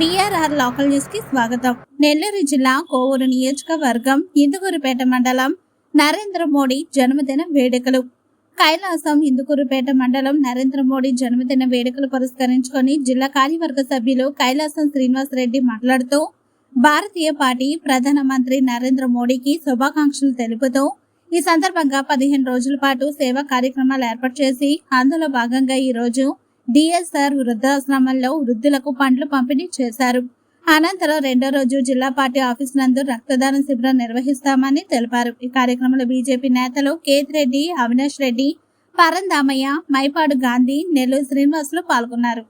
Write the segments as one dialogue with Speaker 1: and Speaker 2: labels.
Speaker 1: BRR local న్యూస్కి స్వాగతం. నెల్లూరు జిల్లా కోవూరు నియోజకవర్గం ఇందుకూరుపేట మండలం నరేంద్ర మోడీ జన్మదిన వేడుకలు. కైలాసం ఇందుకూరుపేట మండలం నరేంద్ర మోడీ జన్మదిన వేడుకలు పురస్కరించుకొని జిల్లా కార్యవర్గ సభ్యులు కైలాసం శ్రీనివాస్ రెడ్డి మాట్లాడుతూ భారతీయ పార్టీ ప్రధానమంత్రి నరేంద్ర మోడీకి శుభాకాంక్షలు తెలుపుతూ ఈ సందర్భంగా పదిహేను రోజుల పాటు సేవా కార్యక్రమాలు ఏర్పాటు చేసి అందులో భాగంగా ఈ రోజు డిఎస్ఆర్ వృద్ధాశ్రమంలో వృద్ధులకు పండ్లు పంపిణీ చేశారు. అనంతరం రెండో రోజు జిల్లా పార్టీ ఆఫీస్ నందు రక్తదాన శిబిరం నిర్వహిస్తామని తెలిపారు. ఈ కార్యక్రమంలో బీజేపీ నేతలు కేతిరెడ్డి అవినాష్ రెడ్డి పరందామయ్య మైపాడు గాంధీ నెల్లూరు శ్రీనివాసులు పాల్గొన్నారు.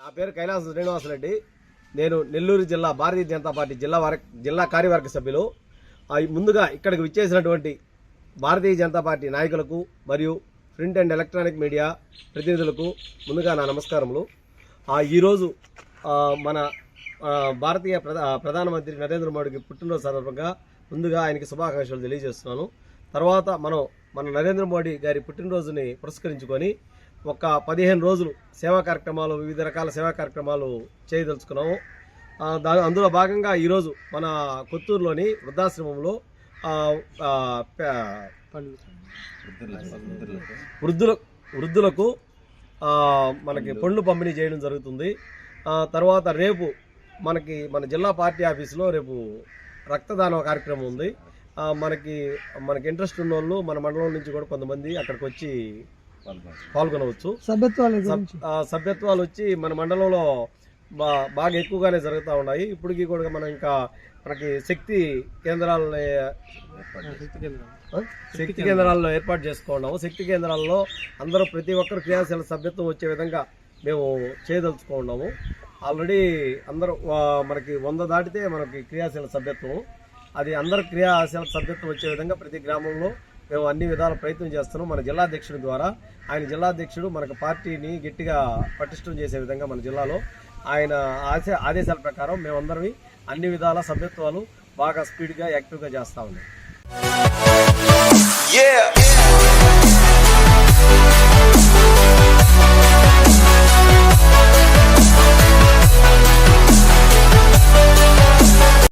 Speaker 2: నా పేరు కైలాస శ్రీనివాసరెడ్డి నేను నెల్లూరు జిల్లా భారతీయ జనతా పార్టీ జిల్లా వర జిల్లా కార్యవర్గ సభ్యులు. ముందుగా ఇక్కడికి విచ్చేసినటువంటి భారతీయ జనతా పార్టీ నాయకులకు మరియు ప్రింట్ అండ్ ఎలక్ట్రానిక్ మీడియా ప్రతినిధులకు ముందుగా నా నమస్కారములు. ఈరోజు మన భారతీయ ప్రధా ప్రధానమంత్రి నరేంద్ర మోడీకి పుట్టినరోజు సందర్భంగా ముందుగా ఆయనకి శుభాకాంక్షలు తెలియజేస్తున్నాను. తర్వాత మనం మన నరేంద్ర మోడీ గారి పుట్టినరోజుని పురస్కరించుకొని ఒక పదిహేను రోజులు సేవా కార్యక్రమాలు వివిధ రకాల సేవా కార్యక్రమాలు చేయదలుచుకున్నాము. దా అందులో భాగంగా ఈరోజు మన కొత్తూరులోని వృద్ధాశ్రమంలో వృద్ధుల వృద్ధులకు ఆ, మనకి పండ్లు. పంపిణీ చేయడం జరుగుతుంది. ఆ, తర్వాత రేపు మనకి మన జిల్లా పార్టీ ఆఫీసులో రేపు రక్తదానం కార్యక్రమం ఉంది. ఆ, మనకి మనకి ఇంట్రెస్ట్ ఉన్న వాళ్ళు మన మండలం నుంచి కూడా కొంతమంది అక్కడికి వచ్చి పాల్గొనవచ్చు.
Speaker 3: సభ్యత్వాల
Speaker 2: సభ్యత్వాలు వచ్చి మన మండలంలో బా- బాగా ఎక్కువగానే జరుగుతూ ఉన్నాయి. ఇప్పటికీ కూడా మనం ఇంకా మనకి శక్తి కేంద్రాలని ఆ? శక్తి కేంద్రాల్లో ఏర్పాటు చేసుకున్నాము శక్తి కేంద్రాల్లో అందరూ ప్రతి ఒక్కరు క్రియాశీల సభ్యత్వం వచ్చే విధంగా మేము చేయదలుచుకున్నాము ఆల్రెడీ అందరూ మనకి వంద దాటితే మనకి క్రియాశీల సభ్యత్వం. అది అందరు క్రియాశీల సభ్యత్వం వచ్చే విధంగా ప్రతి గ్రామంలో మేము అన్ని విధాల ప్రయత్నం చేస్తున్నాం. మన జిల్లా అధ్యక్షుడి ద్వారా ఆయన జిల్లా అధ్యక్షుడు మనకు పార్టీని గట్టిగా పటిష్టం చేసే విధంగా మన జిల్లాలో ఆయన ఆశ ఆదేశాల ప్రకారం మేమందరం అన్ని విధాల సభ్యత్వాలు బాగా స్పీడ్గా యాక్టివ్గా చేస్తూ ఉన్నాం.